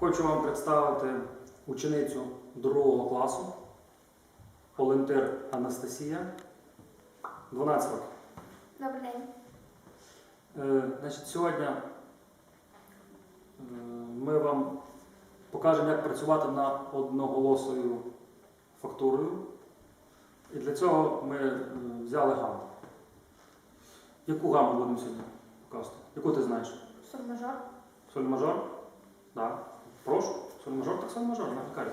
Хочу вам представити ученицю другого класу Олентир Анастасія, 12 років. Добрий день. Е, Значить, сьогодні е, ми вам покажемо, як працювати над одноголосою фактурою. І для цього ми е, взяли гаму. Яку гаму будемо сьогодні показувати? Яку ти знаєш? Соль мажор. Соль мажор? Так. Прошу. Соль мажор, так соль мажор, на яка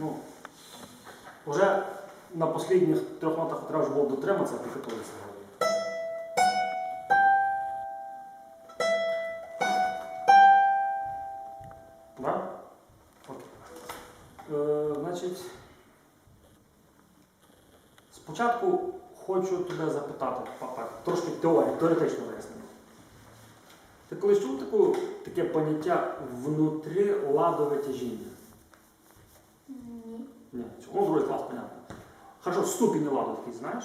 Ну, вже на останніх трьох нотах треба було дотриматися, а підготуватися. Е, значить, спочатку хочу тебе запитати, так, трошки теорію, теоретично вияснити. Ти колись чув таке поняття внутріладове тяжіння? Ні. Ні, цього другий клас, понятно. Хорошо, ступінь ладу такий, знаєш?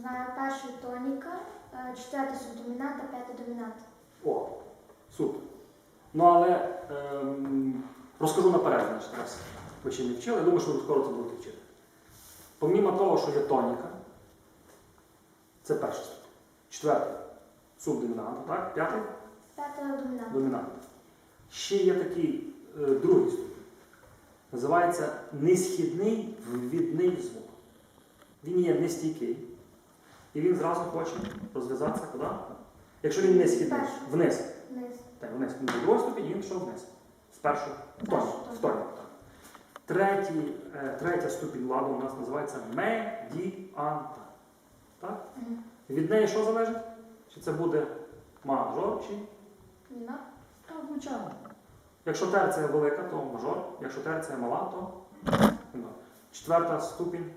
Знаю перший тоніка, е, четвертий субдомінанта, п'ятий домінант. О, супер. Ну але ем, розкажу наперед, значить, раз ви ще не вчили, я думаю, що ви скоро це будете вчити. Помімо того, що є тоніка, це перший ступінь. Четвертий субдомінант, так? П'ятий П'ятий домінант. домінант. Ще є такий е, другий ступінь. Називається несхідний ввідний звук. Він є нестійкий. І він зразу хоче розв'язатися куди? Якщо він несхідний, Перший. вниз. Вниз. Так, вниз. Він був другий ступінь, він пішов вниз. Спершу в тоні. В тоні, так. Третій, е, третя ступінь ладу у нас називається медіанта. Так? Мгм. Від неї що залежить? Чи це буде мажор, чи Мінор. так, звичайно. Якщо терція велика, то мажор. Якщо терція мала, то мінор. Четверта ступінь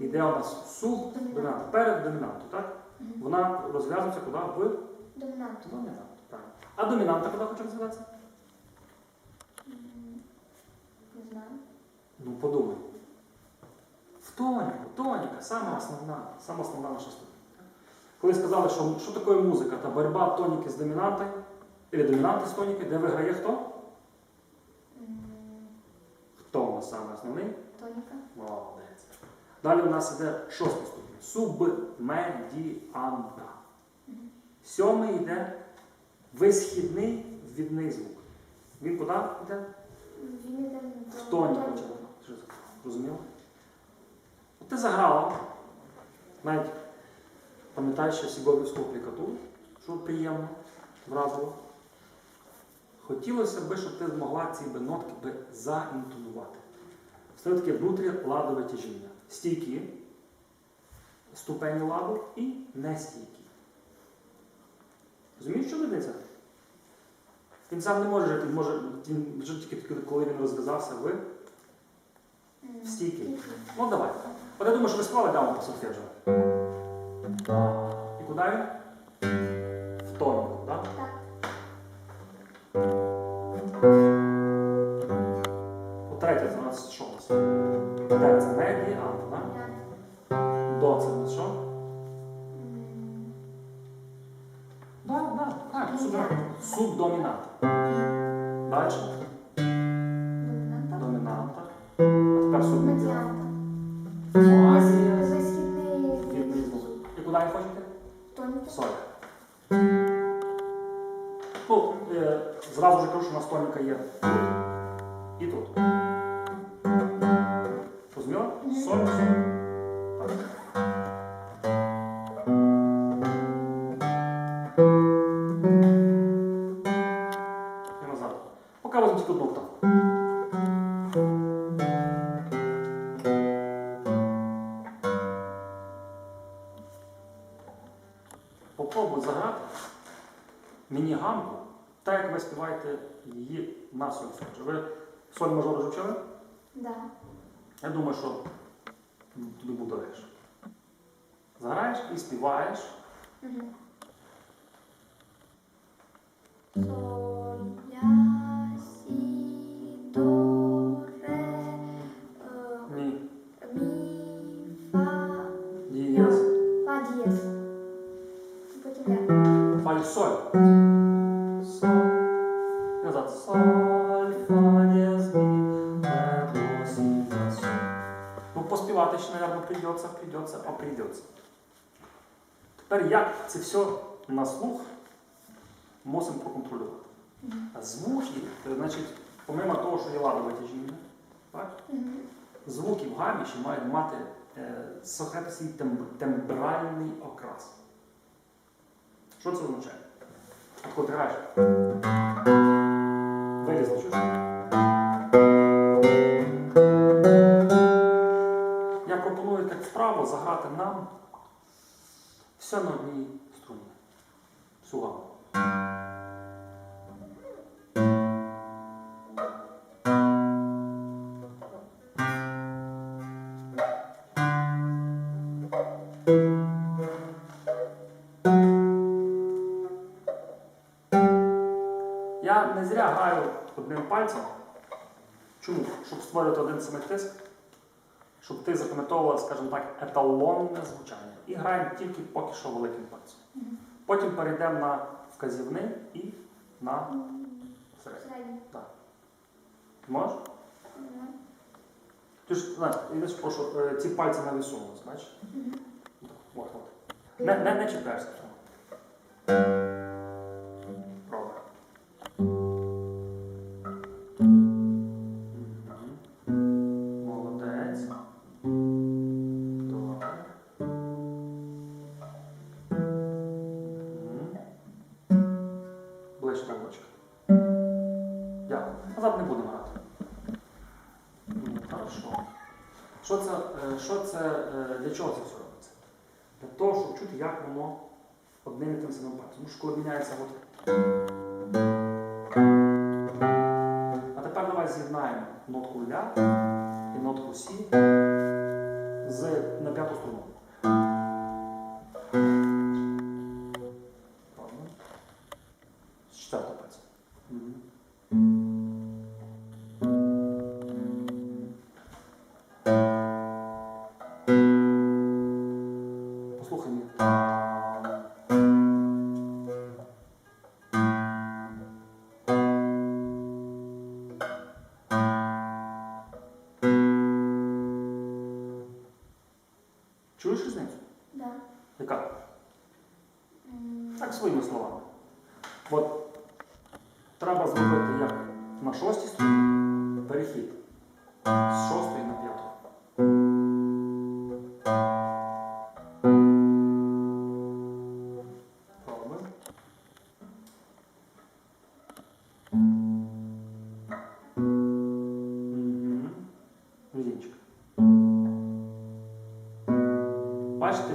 йде у нас суб домінант. Перед домінантом, так? Вона розв'язується куди? В Домінант. домінант. правильно. А домінанта куди хоче розв'язатися? Не знаю. Ну подумай. В тоніку, тоніка, сама основна, сама основна наша ступінь. Коли сказали, що, що таке музика та боротьба тоніки з домінантою, або домінанти тоніки, де виграє хто? Хто у нас саме основний? Тоніка. Молодець. Далі у нас йде шостий ступінь. Субмедіанта. Сьомий йде висхідний відний звук. Він куди йде? В тоні тоніку. Розуміло? Ти заграла. Навіть пам'ятаєш ще Сіговівську аплікатуру, що приємно, вразило. Хотілося б, щоб ти змогла ці би нотки би заінтонувати. Це таке внутріладове тяжіння. Стійкі, ступені ладу і нестійкі. Розумієш, що різниця? Він сам не може жити, може він тільки коли він розв'язався в М, стійкий. стійкий. Ну давай. От я думаю, що ви співали даму по сольфеджіо. І куди він? В тоніку, Так, так, так. Субдомінант. Субдомінант. Далі. Домінанта. Домінанта. А тепер субмедіант. Медіанта. Азія. Відний звук. І куди ви хочете? Тоніка. Соль. Ну, е, зразу ж кажу, що у нас тоніка є тут і тут. Розуміла? Мгм. Соль, соль. Соль мажор вже вчили? Да. Я думаю, що тобі буде легше. Заграєш і співаєш. Угу. Це все на слух мусимо проконтролювати. А звуки, е, значить, помимо того, що є лада витяжіння, так? Звуки в гамі ще мають мати е, свій тембральний окрас. Що це означає? От ти граєш. Вилізли, чуєш? Я пропоную так вправо заграти нам все на одній один самий тиск, щоб ти запам'ятовувала, скажімо так, еталонне звучання. І граємо тільки поки що великим пальцем. Потім перейдемо на вказівний і на середній. Середній. Ти можеш? Ти ж знаєш, я ж прошу, е, ці пальці на весу, знаєш? Не, не, не чіпляєшся ля, е нотка си за на пято струно.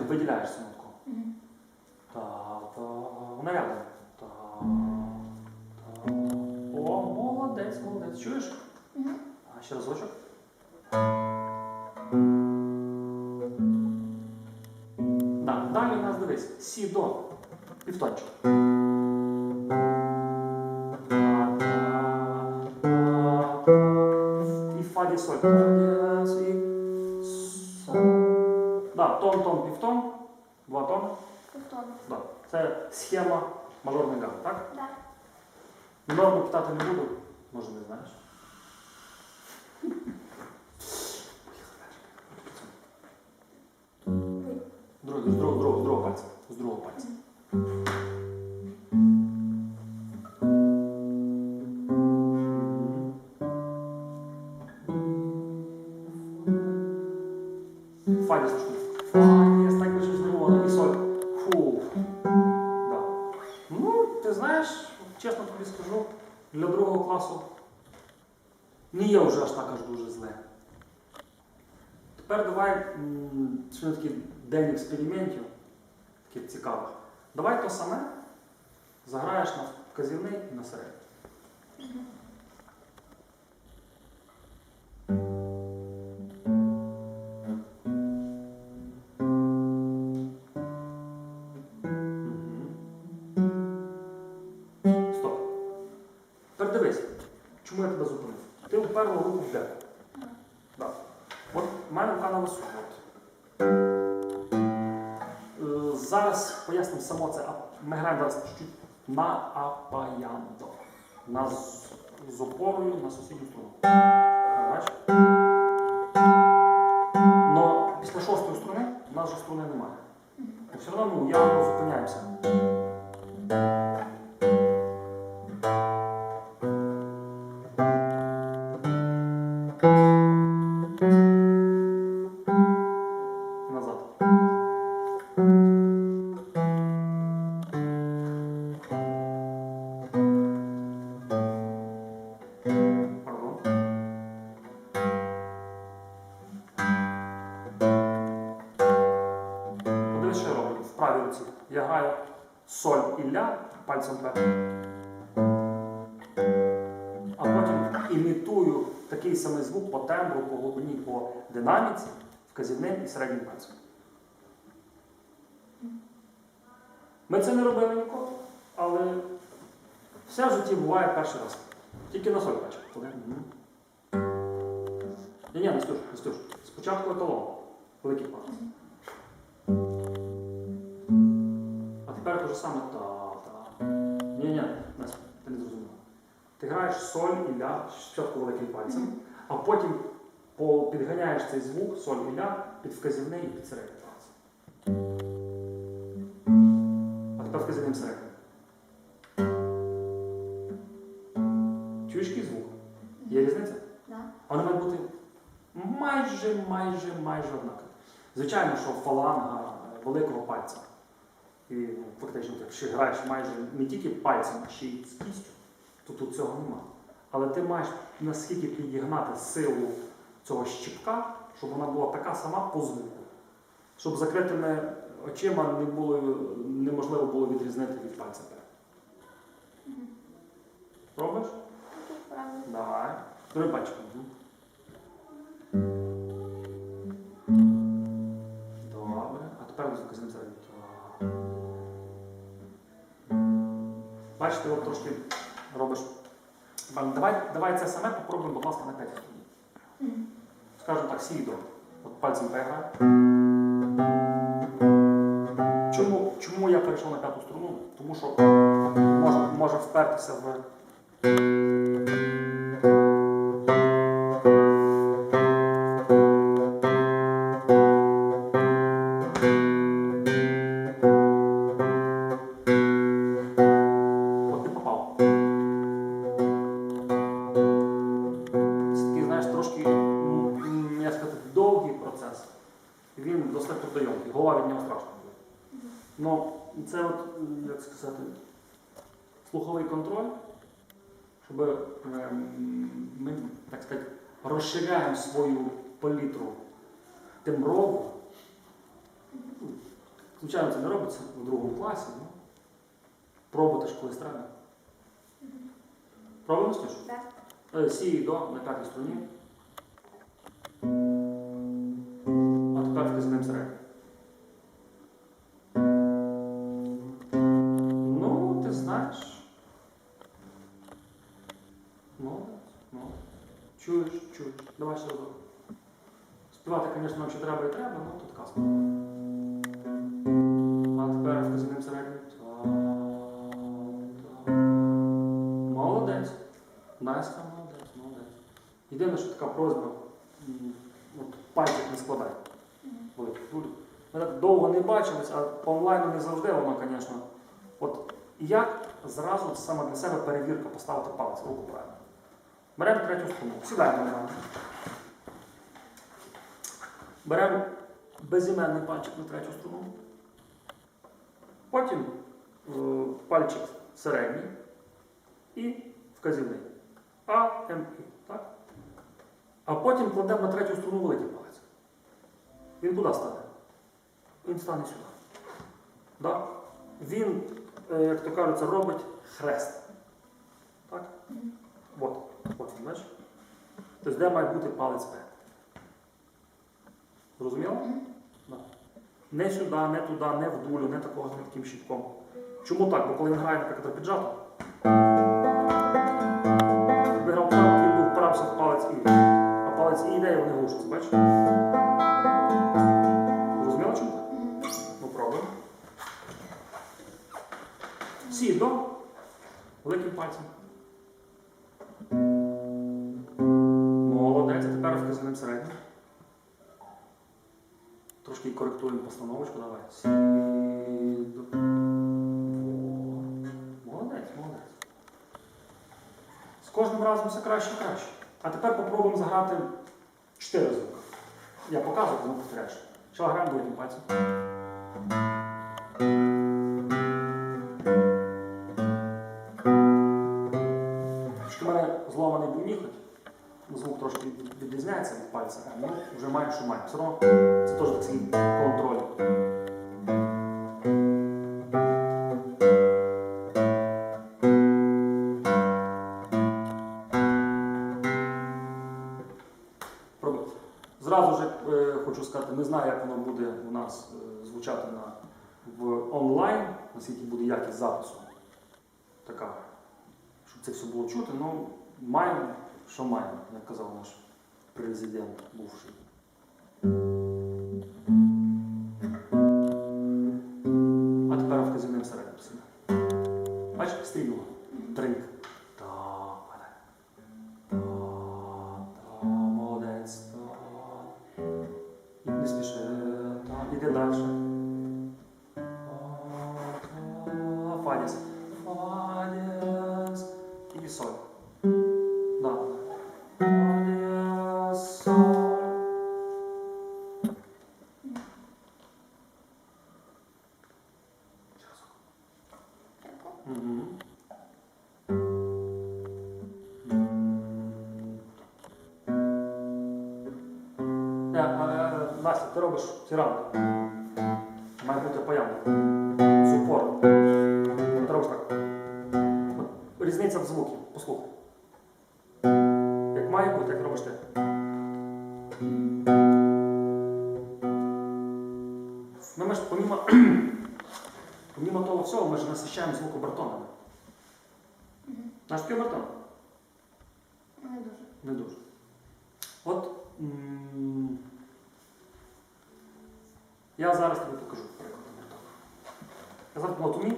Бачиш, ти виділяєш Це схема мажорний гам, так? так? Да. Норму питати не буду, може не знаєш. Дивись, чому я тебе зупинив? Ти вперла руку в деку. Так. От в мене рука на. Е, Зараз пояснимо само це. а- Ми граємо зараз чуть-чуть на апаянто. На з, з опорою на сусідню струну. Пальцем. А потім імітую такий самий звук по тембру, по глибині, по динаміці, вказівним і середнім пальцем. Ми це не робили ніколи, але все в житті буває перший раз. Тільки на соль бачив. Ні, ні, Настюш, Настюш. Спочатку еталон. Великий палець. А тепер те ж саме та, та. Ні, ні, Настя, ти не зрозуміла. Ти граєш соль і ля, спочатку великим пальцем, а потім підганяєш цей звук, соль і ля, під вказівний і під середній палець. А тепер вказівним середнім. Чуєш який звук? Є різниця? Да. А Вони мають бути майже, майже, майже однакові. Звичайно, що фаланга е, великого пальця. І ну, фактично, ти якщо граєш майже не тільки пальцем, а ще й з кістю, то тут цього нема. Але ти маєш наскільки підігнати силу цього щіпка, щоб вона була така сама по звуку. Щоб закритими очима не було, неможливо було відрізнити від пальця. Пробуєш? Окей, правильно. Давай. Другий Бачите, от трошки робиш. Давай, давай це саме попробуємо, будь ласка, на 5 хвилин. Скажемо так, сідо. От пальцем переграю. Чому, чому я перейшов на п'яту струну? Тому що може, може впертися в от, як сказати, слуховий контроль, щоб ем, ми, так сказати, розширяємо свою палітру темброву. Звичайно, це не робиться в другому класі. Ну. Пробувати ж колись треба. Пробуємо Стюш? Да. Е, Сі і до на п'ятій струні. А тепер вказаним середнім. Чуєш, чуєш. Давай ще разок. Співати, звісно, нам ще треба і треба, ну тут казка. А тепер вказаним середнім. Молодець. Настя, молодець, молодець. Єдине, що така просьба, от пальчик не складай. Ми так довго не бачились, а по онлайну не завжди воно, звісно. От як зразу саме для себе перевірка поставити палець, руку правильно. Беремо третю струну. Сідаємо на. Беремо безіменний пальчик на третю струну. Потім е, пальчик середній і вказівний. А, М, І. Так? А потім кладемо на третю струну великий палець. Він куди стане? Він стане сюди. Да? Він, е, як то кажуть, робить хрест. Так? От. Потім, бачиш? Тобто, де має бути палець П. Зрозуміло? Да. Не сюди, не туди, не в дулю, не такого не таким щитком. Чому так? Бо коли він грає, наприклад, піджато, виграв так, він був вправся в палець і. А палець і йде, і вони глушаться, бачиш? Зрозуміло чому? Ну пробуємо. Сідно. Великим пальцем. Трошки коректуємо постановочку, давай. Сі, до. Во. Молодець, молодець. З кожним разом все краще і краще. А тепер попробуємо заграти чотири звуки. Я показую, ти повторяєш. Що граємо двоїм пальцем? Що в мене зломаний був міхоть, звук трошки відрізняється від пальця, ну вже має, що має. Все одно це теж такий контроль. Зразу ж е, хочу сказати, не знаю, як воно буде у нас е, звучати на, в онлайн, наскільки буде якість запису. Така, щоб це все було чути, ну маємо, що маємо, як казав наш президент бувший. Ти. Має бути. З упором. Так. Різниця в звукі. Послухай. Як має бути, як робиш ти. Ну, ми ж помімо, помімо того всього, ми ж насищаємо звук обертонами. Наш такий обертон? Не дуже. Не дуже. От я зараз тобі покажу приклад обертону. Я зараз на тумі,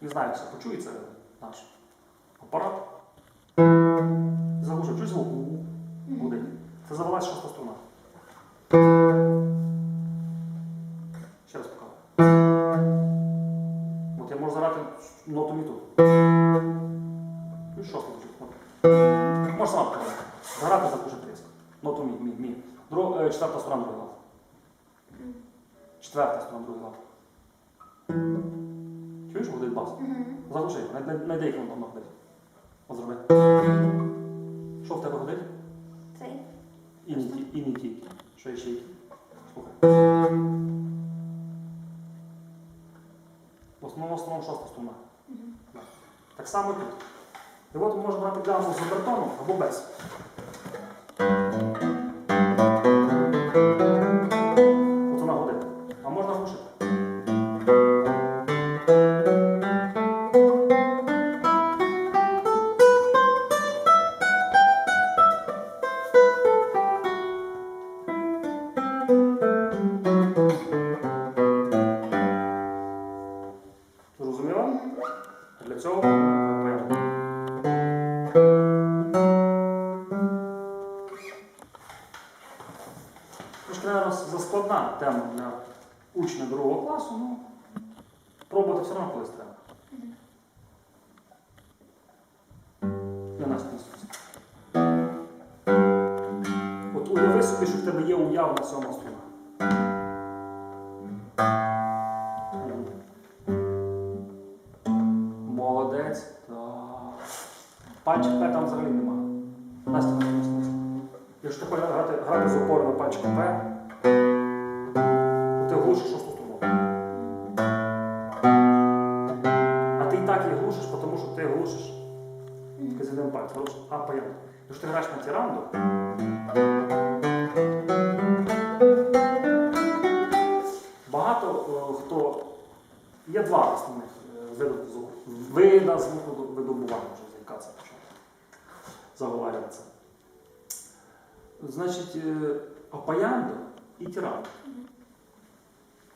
не знаю, чи це почується наш апарат. Заглушу, чуєш звук? Буде. Це завелась шоста струна. Ще раз покажу. От я можу заграти ноту мі тут. Чуєш шоста звучить? Можеш сама показати. Заграти за дуже тріск. Ноту мі, мі, мі. Друг, е, четверта. Мгм. Четверта сторона другий лад. Чуєш, гудить бас? Заглуши, не, не дай воно гудить. От зроби. Що в тебе гудить? Цей. І не, ті- і не тільки. Що ще які? Слухай. В основному, в основному шоста струна. Так само тут. І от можна брати гамму з обертоном або без. Трошки, наверное, заскладна тема для учня другого класу, ну пробувати все одно колись треба. Не нас. От уяви собі, що в тебе є уявна сьома струна. Молодець. Так. Пальчик П там взагалі немає. Хочеш грати, грати з опором на пальчиком П, ти глушиш шосту струну. А ти і так її глушиш, тому що ти глушиш вказівним пальцем. А по. Якщо ти граєш на тіранду, багато е, хто Є два основних е, види звуку. Видобування, вже заїкатися почав. Заговарюватися. Значить, е, апаянда і тіранда.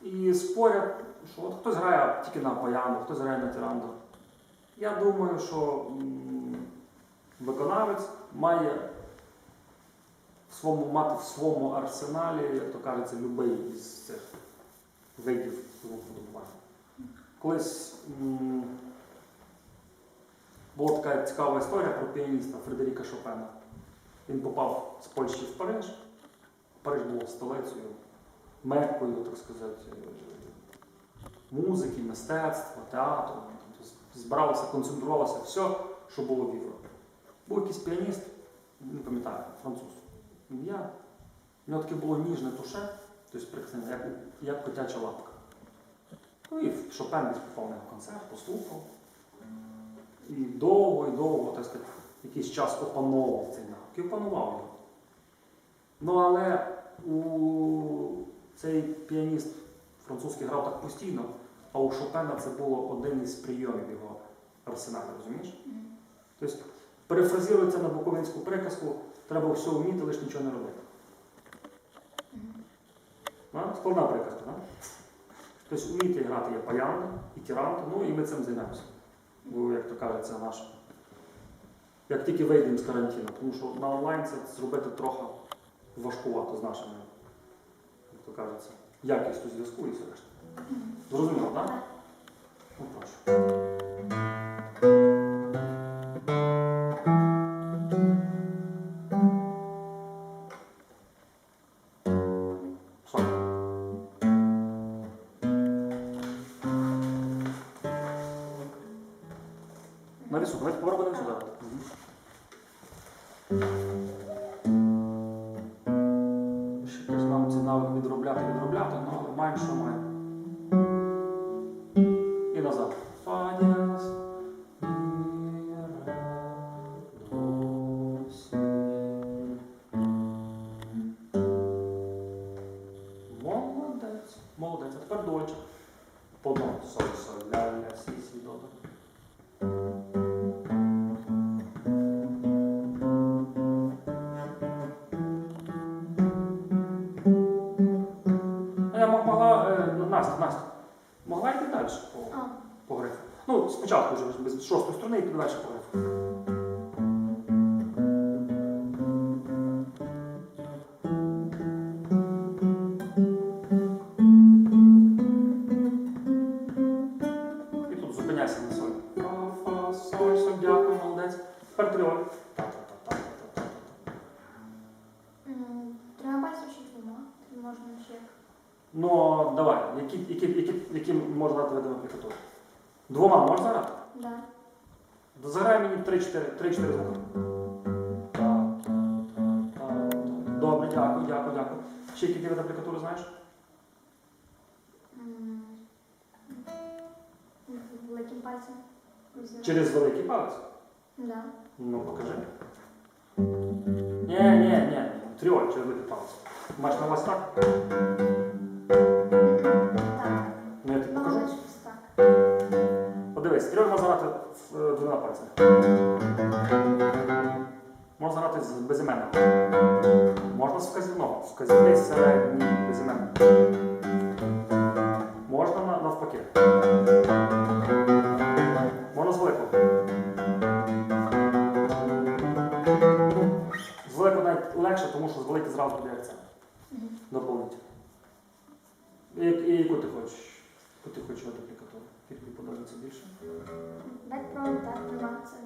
І спорять, що от хтось грає тільки на апаянду, хтось грає на тіранду. Я думаю, що виконавець має в своєму мати в своєму арсеналі, як то кажеться, будь-який із цих видів звукоподобування. Колись була така цікава історія про піаніста Фредеріка Шопена. Він попав з Польщі в Париж. Париж був столицею, меккою, так сказати, музики, мистецтва, театру. Збиралося, концентрувалося все, що було в Європі. Був якийсь піаніст, не пам'ятаю, француз. Ім'я. У нього таке було ніжне туше, тобто прихильне, як, як котяча лапка. Ну і Шопен десь попав на концерт, послухав. І довго, і довго, так сказати, якийсь час опановував цей навик. І опанував його. Ну але у цей піаніст французький грав так постійно, а у Шопена це було один із прийомів його арсеналі, розумієш? Тобто, перефразується на буковинську приказку, треба все вміти, лише нічого не робити. А? Складна приказка, так? Тобто вміти грати є паянди і тіранти, ну і ми цим займемося. Бо, як то кажеться, наш. Як тільки вийдемо з карантину, тому що на онлайн це зробити трохи важкувато з нашими, як то кажеться, якістю зв'язку і все решта. Зрозуміло, так? Ну, прошу. По одному. всі. А я могла, е, ну, Настя, Настя, могла йти далі по, по грифу. Ну, спочатку вже без шостої сторони і далі по 3-4. Добре, дякую, дякую, дякую. Ще які види амплікатури знаєш? Великим пальцем. Через великий палець. Да. Ну, покажи. Ні, ні, ні. Тріоль через великий палець. Маєш на увазі так? Подивись, трьох можна грати в е, двома пальцями. Можна грати з безіменним. Можна з вказівного. Вказівний середній безіменний. Можна навпаки. Можна з великого. З великого навіть легше, тому що з великий зразу буде акцент. Мгм. Доповнити. І, і яку ти хочеш? Яку ти хочеш аплікатуру? Подобається більше? Дать про так, нема це.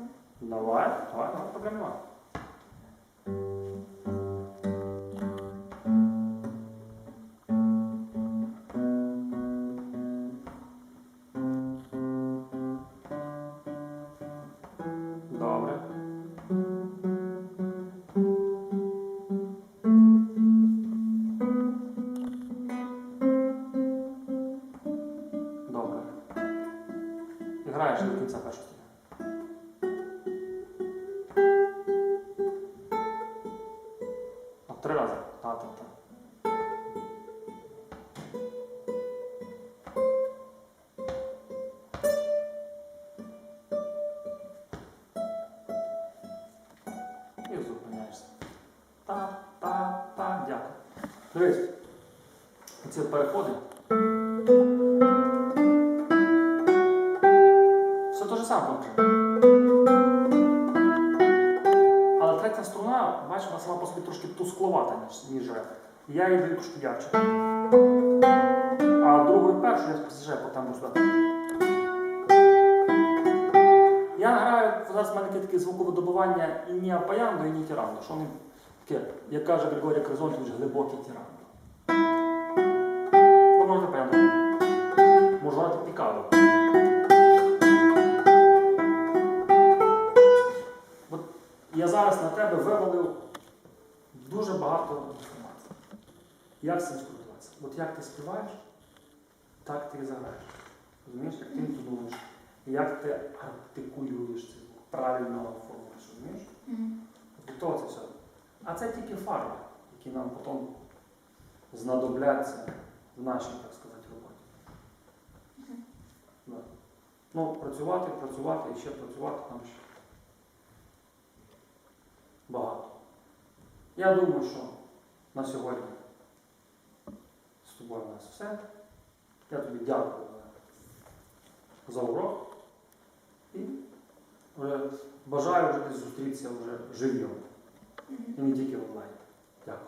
Давай, давай, давай, проблем немає. Дивись. Ці переходи. Все те ж саме. Але третя струна, бачиш, вона сама по собі трошки тускловата, ніж, ніж ре. Я її даю трошки ярче. А другу і першу я спостерігаю по тембру сюди. Я граю, зараз в мене таке таке звуковидобування і ні апаянду, і ні тіранду. Що вони таке, як каже Григорій Кризонтович, глибоке тіранду. Ви можете апаянду. Можу грати пікаду. От я зараз на тебе вивалив дуже багато інформації. Як з цим? От як ти співаєш, так ти і заграєш. Розумієш, як ти думаєш, як ти артикулюєш це правильно оформуєш, розумієш? Від того це все. А це тільки фарби, які нам потім знадобляться в нашій, так сказати, роботі. Да. Ну, працювати, працювати і ще працювати нам ще багато. Я думаю, що на сьогодні з тобою у нас все. Я тобі дякую за, за урок і бажаю вже десь зустрітися вже живьом. І не тільки онлайн. Дякую.